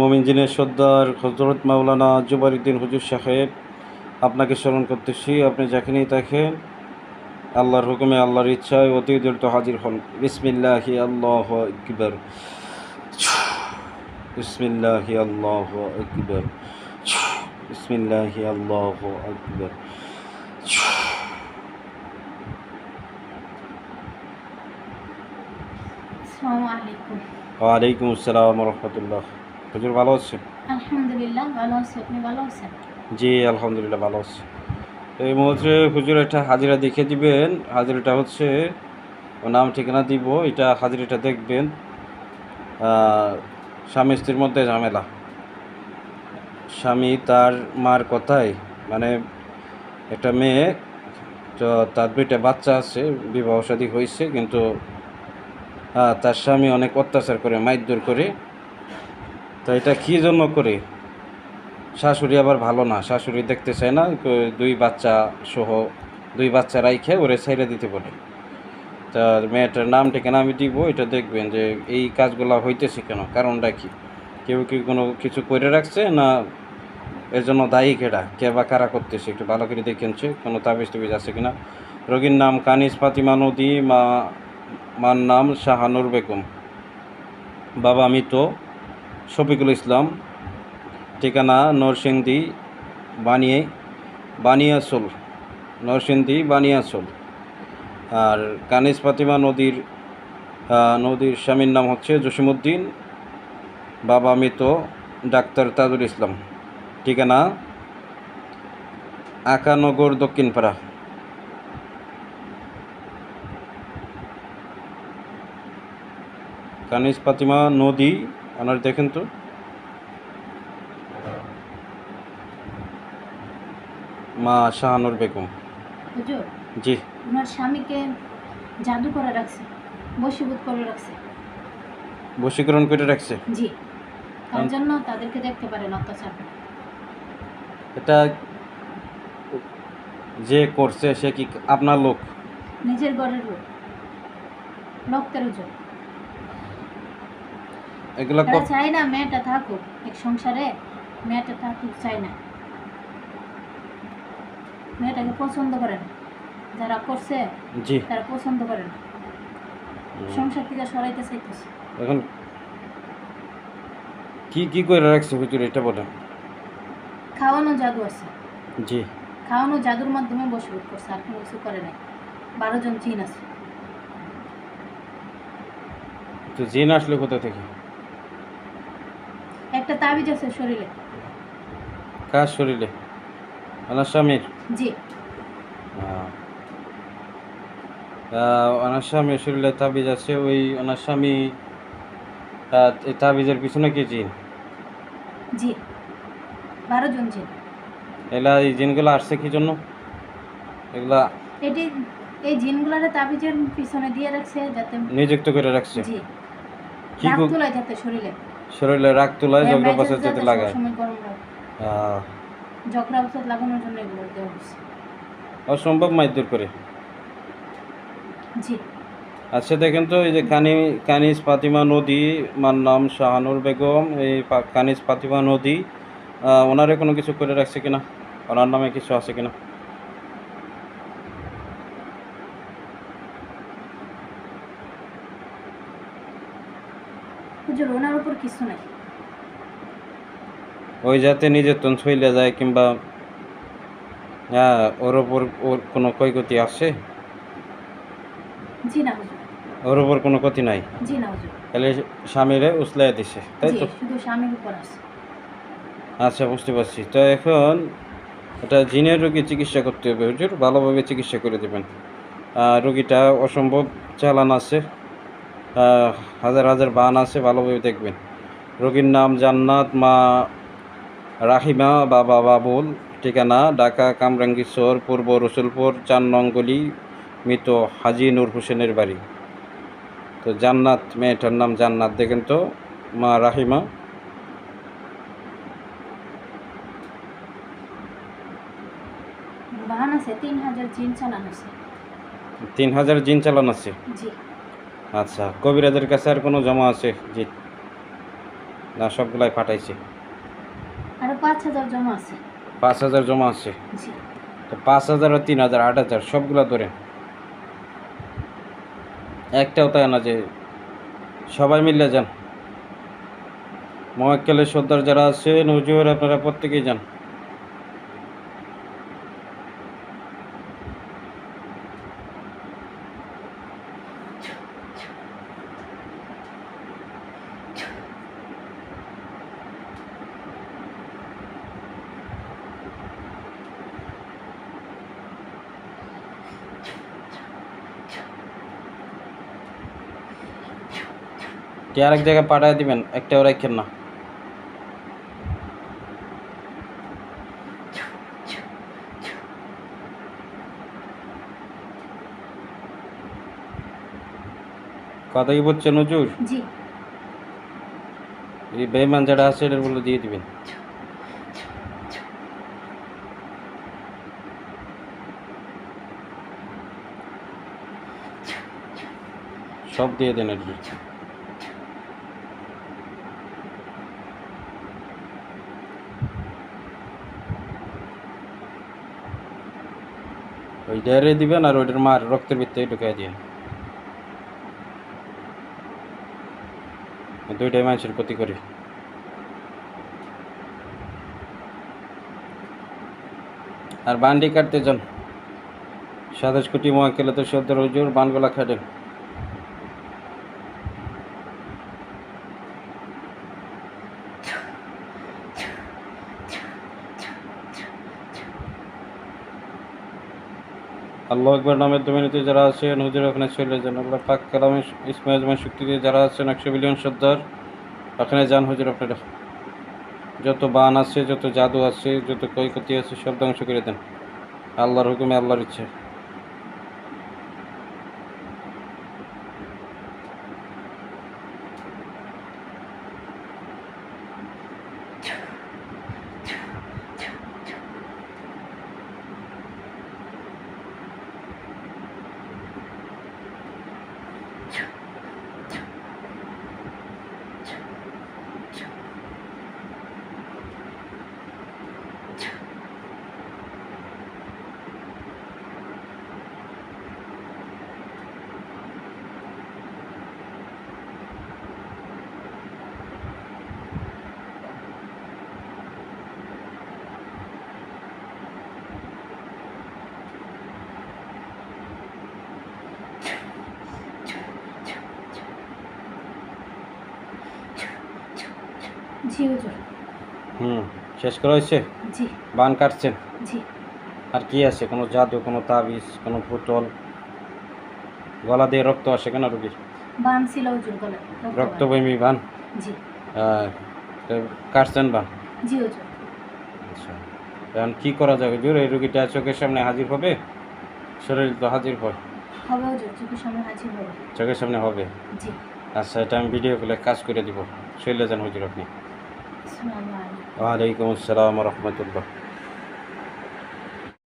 মোমিনজিনের সর্দার হজরত মাওলানা জুবারুদ্দিন হুজুর সাহেব আপনাকে স্মরণ করতেছি আপনি যেখানেই থাকেন আল্লাহর হুকুমে আল্লাহর ইচ্ছায় অতি দ্রুত হাজির হন। বিসমিল্লাহি আল্লাহ আকবর। বিসমিল্লাহি আল্লাহ আকবর। বিসমিল্লাহি আল্লাহ আকবর। আসসালামু আলাইকুম। ওয়ালাইকুম আসসালাম রহমতুল্লাহ। হুজুর ভালো আছেন? আলহামদুলিল্লাহ ভালো আছি। আপনি ভালো আছেন? জি আলহামদুলিল্লাহ ভালো আছি। এই মুহূর্তে হুজুর একটা হাজিরা দেখে দিবেন। হাজিরাটা হচ্ছে ও নাম ঠিকানা দিব এটা হাজিরাটা দেখবেন। স্বামী স্ত্রীর মধ্যে ঝামেলা। স্বামী তার মার কথায় মানে একটা মেয়ে তো তার দুইটা বাচ্চা আছে বিবাহ শাদী হয়েছে কিন্তু তার স্বামী অনেক অত্যাচার করে মাইদুর করে। তো এটা কী জন্য করে? শাশুড়ি আবার ভালো না। শাশুড়ি দেখতে চায় না দুই বাচ্চা সহ, দুই বাচ্চা রাইখে ওরে ছেড়ে দিতে বলে। তা মেয়েটার নাম ঠিকানা আমি দিব, এটা দেখবেন যে এই কাজগুলো হইতেছে কেন? কারণটা কি? কেউ কি কোনো কিছু করে রাখছে না এর জন্য দায়ী কেডা? কে বা কারা করতেছে? একটু ভালো করে দেখেনছে কোনো তাবিজ টাবিজ আছে কিনা? রোগীর নাম কানিস ফাতিমা নদী, মা, মার নাম শাহানুর বেগম। বাবা মৃত। শফিকুল ইসলাম, ঠিকানা নরসিংদী, বানিয়ে, বানিয়াচল, নরসিংদী, বানিয়াচল। আর কানিস ফাতিমা নদীর নদীর স্বামীর নাম হচ্ছে জসিমুদ্দিন বাবা মৃত ডাক্তার তাজুল ইসলাম। ঠিকানা আকানগর দক্ষিণপাড়া। কানিস ফাতিমা নদী ওনার দেখেন তো। মা শাহানুর বেগম। হুজুর? জি। ওনার স্বামীকে জাদু করে রাখছে বশীভূত করে রাখছে। বশীকরণ করে রাখছে? জি। তার জন্য তাদেরকে দেখতে পারেন অত্যাচার এটা যে করছে সে কি আপনার লোক? নিজের ঘরের লোক। রক্তের হুজুর। এগুলা চায় না মেয়েটা থাকুক এক সংসারে মেয়েটা থাকুক চায় না। মেয়েটাকে পছন্দ করে না। যারা করছে তারা পছন্দ করে না। সংসার থেকে সরাইতে চাইতেছে। এখন কি কি করে রাখছে হুজুর এটা বলেন। খাওয়ানো জাদু আছে। জি। খাওয়ানো জাদুর মাধ্যমে বসবাস করছে আর কোনো কিছু করে নাই। বারো জন চীন আছে। তো জিন আসলে কোথা থেকে? একটা তাবিজ আছে শরীরে। কার শরীরে? ওনার স্বামীর জি। ওনার স্বামীর শরীরে তাবিজ আছে ওই ওনার স্বামী তাবিজের পিছনে কি জিন? জি। বারো জন চীন এলা এই জিনগুলো আসছে কি জন্য? এগুলা এটি এই জিনগুলারে তাবিজের পিছনে দিয়ে রাখছে যাতে নিযুক্ত করে রাখছে। জি। কি তোলায় যাতে শরীরে। শরীরে রাগ তোলায় হ্যাঁ, জগড়া মেজাজ যাতে লাগায় লাগানোর জন্য এগুলো দেওয়া হচ্ছে অসম্ভব মাইদুর করে। জি। আচ্ছা দেখেন তো এই যে কানি কানিজ ফাতিমা নদী মার নাম শাহানুর বেগম এই কানিজ ফাতিমা নদী ওনারে কোনো কিছু করে রাখছে কিনা? ওনার নামে কিছু আছে কিনা? হুজুর ওনার উপর কিছু নাই। ওই যাতে নিজের তন ছইলে যায় কিংবা হ্যাঁ ওর ওপর ওর কোনো ক্ষয়ক্ষতি আছে? জি না হুজুর। ওর ওপর কোনো ক্ষতি নাই? জি না হুজুর। তাহলে স্বামীরে উসলাই দিছে তাই তো? শুধু স্বামীর উপর আছে। আচ্ছা বুঝতে পারছি। তো এখন এটা জিনের রোগী চিকিৎসা করতে হবে হুজুর। ভালোভাবে চিকিৎসা করে দেবেন। রোগীটা অসম্ভব চালান আছে। হাজার হাজার বান আছে ভালোভাবে দেখবেন। রোগীর নাম জান্নাত মা রাহিমা বাবা বাবুল ঠিকানা ঢাকা কামরাঙ্গীরচর পূর্ব রসুলপুর চার নং গলি মৃত হাজি নূর হোসেনের বাড়ি। তো জান্নাত মেয়েটার নাম জান্নাত দেখেন তো মা রাহিমা। তিন হাজার জিন চালান আছে। আচ্ছা কবিরাজের কাছে আর কোনো জমা আছে জি না সবগুলাই ফাটাইছে? আরও পাঁচ হাজার জমা আছে। পাঁচ হাজার জমা আছে? তো পাঁচ হাজার আর তিন হাজার আট হাজার সবগুলো ধরে একটাও তাই না যে সবাই মিলে যান। মহাক্কেলের সর্দার যারা আছে নজুর আপনারা প্রত্যেকেই যান। কে আরেক জায়গায় পাঠায় দিবেন? একটাও রাখেন না। কথা কি বলছেন নজুর জি। এই বেমান যেটা আছে এটার বলে দিয়ে দিবেন। সব দিয়ে দেন আর ওই ডেয়ারে দিবেন আর ওইটার মার রক্তের ভিতরে ঢুকাই দিয়ে দুইটাই মানুষের ক্ষতি করে। আর বান্ডি কাটতে যান। সাতাশ কোটি মহাকেলে তো সদ্য হুজুর বানগুলা খাটেন। আল্লাহ একবার নামের দমিনীতে যারা আছেন, হুজুর ওখানে চলে যান। আল্লাহ পাক কালামে ইসমাইল জমান শক্তিতে যারা আছেন, একশো বিলিয়ন সর্দার ওখানে যান হুজুর আপনারা। যত বান আছে, যত জাদু আছে, যত ক্ষয়ক্ষতি আছে, সব ধ্বংস করে দেন। আল্লাহর হুকুমে আল্লাহর ইচ্ছে। জি হুজুর হুম শেষ করা হয়েছে? জি। বান কাটছেন? জি। আর কি আছে? কোনো জাদু কোনো তাবিজ কোনো পুতল? গলা দিয়ে রক্ত আসে কেন রুগীর? বান ছিল হুজুর বান। জি। কাটছেন বান? জি হুজুর আচ্ছা। এখন কী করা যাবে হুজুর এই রুগীটা চোখের সামনে হাজির হবে? শরীর তো হাজির হয়। হবে হুজুর চোখের সামনে হাজির হবে। চোখের সামনে হবে? জি। আচ্ছা এটা আমি ভিডিও করে কাজ করে দিব। চলে যান হুজুর আপনি। আসসালামু আলাইকুম ওয়ালাইকুম আসসালাম রহমতুল্লাহ